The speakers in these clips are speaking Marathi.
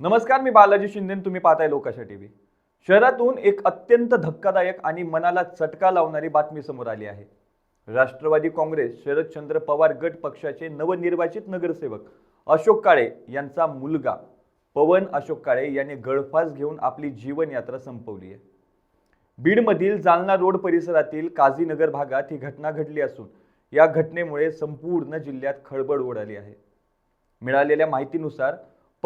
नमस्कार मी बालाजी शिंदे तुम्ही पाहताय लोकाशा टीव्ही. शहरातून एक अत्यंत धक्कादायक आणि मनाला चटका लावणारी बातमी समोर आली आहे. राष्ट्रवादी काँग्रेस शरदचंद्र पवार गट पक्षाचे नवनिर्वाचित नगरसेवक अशोक काळे यांचा मुलगा पवन अशोक काळे याने गळफास घेऊन आपली जीवनयात्रा संपवली आहे. बीडमधील जालना रोड परिसरातील काझीनगर भागात ही घटना घडली असून या घटनेमुळे संपूर्ण जिल्ह्यात खळबळ उडाली आहे. मिळालेल्या माहितीनुसार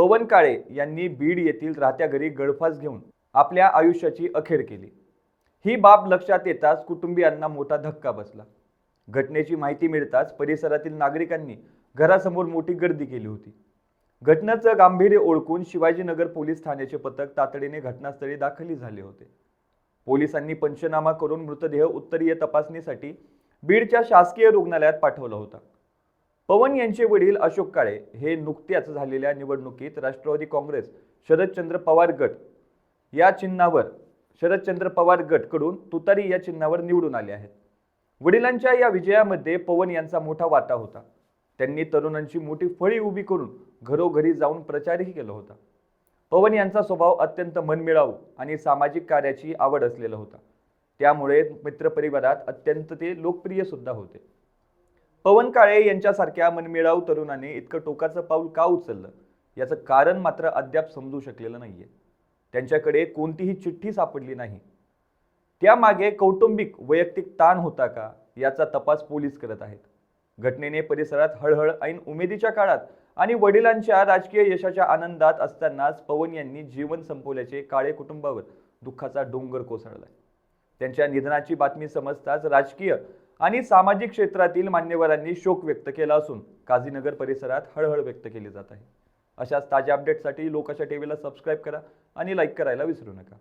पवन काळे यांनी बीड येथील राहत्या घरी गळफास घेऊन आपल्या आयुष्याची अखेर केली. ही बाब लक्षात येताच कुटुंबियांना मोठा धक्का बसला. घटनेची माहिती मिळताच परिसरातील नागरिकांनी घरासमोर मोठी गर्दी केली होती. घटनेचं गांभीर्य ओळखून शिवाजीनगर पोलीस ठाण्याचे पथक तातडीने घटनास्थळी दाखल झाले होते. पोलिसांनी पंचनामा करून मृतदेह उत्तरीय तपासणीसाठी बीडच्या शासकीय रुग्णालयात पाठवला होता. पवन यांचे वडील अशोक काळे हे नुकत्याच झालेल्या निवडणुकीत राष्ट्रवादी काँग्रेस शरदचंद्र पवार गट या चिन्हावर शरदचंद्र पवार गटकडून तुतारी या चिन्हावर निवडून आले आहेत. वडिलांच्या या विजयामध्ये पवन यांचा मोठा वाटा होता. त्यांनी तरुणांची मोठी फळी उभी करून घरोघरी जाऊन प्रचारही केला होता. पवन यांचा स्वभाव अत्यंत मनमिळावू आणि सामाजिक कार्याची आवड असलेला होता. त्यामुळे मित्रपरिवारात अत्यंत ते लोकप्रिय सुद्धा होते. पवन काळे यांच्यासारख्या मनमिळाऊ तरुणाने इतकं टोकाचं पाऊल का उचललं? याचं कारण मात्र अद्याप समजू शकलेलं नाहीये. त्यांच्याकडे कोणतीही चिठ्ठी सापडली नाही. त्यामागे कौटुंबिक वैयक्तिक ताण होता का? याचा तपास पोलीस करत आहेत. घटनेने परिसरात हळहळ ऐन उमेदीच्या काळात आणि वडिलांच्या राजकीय यशाच्या आनंदात असतानाच पवन यांनी जीवन संपवल्याचे काळे कुटुंबावर दुःखाचा डोंगर कोसळलाय. त्यांच्या निधनाची बातमी समजताच राजकीय आणि सामाजिक क्षेत्रातील मान्यवरांनी शोक व्यक्त केला असून काझीनगर परिसरात हळहळ व्यक्त केली जात आहे. अशाच ताज्या अपडेटसाठी लोकाच्या टीव्हीला सबस्क्राईब करा आणि लाईक करायला विसरू नका.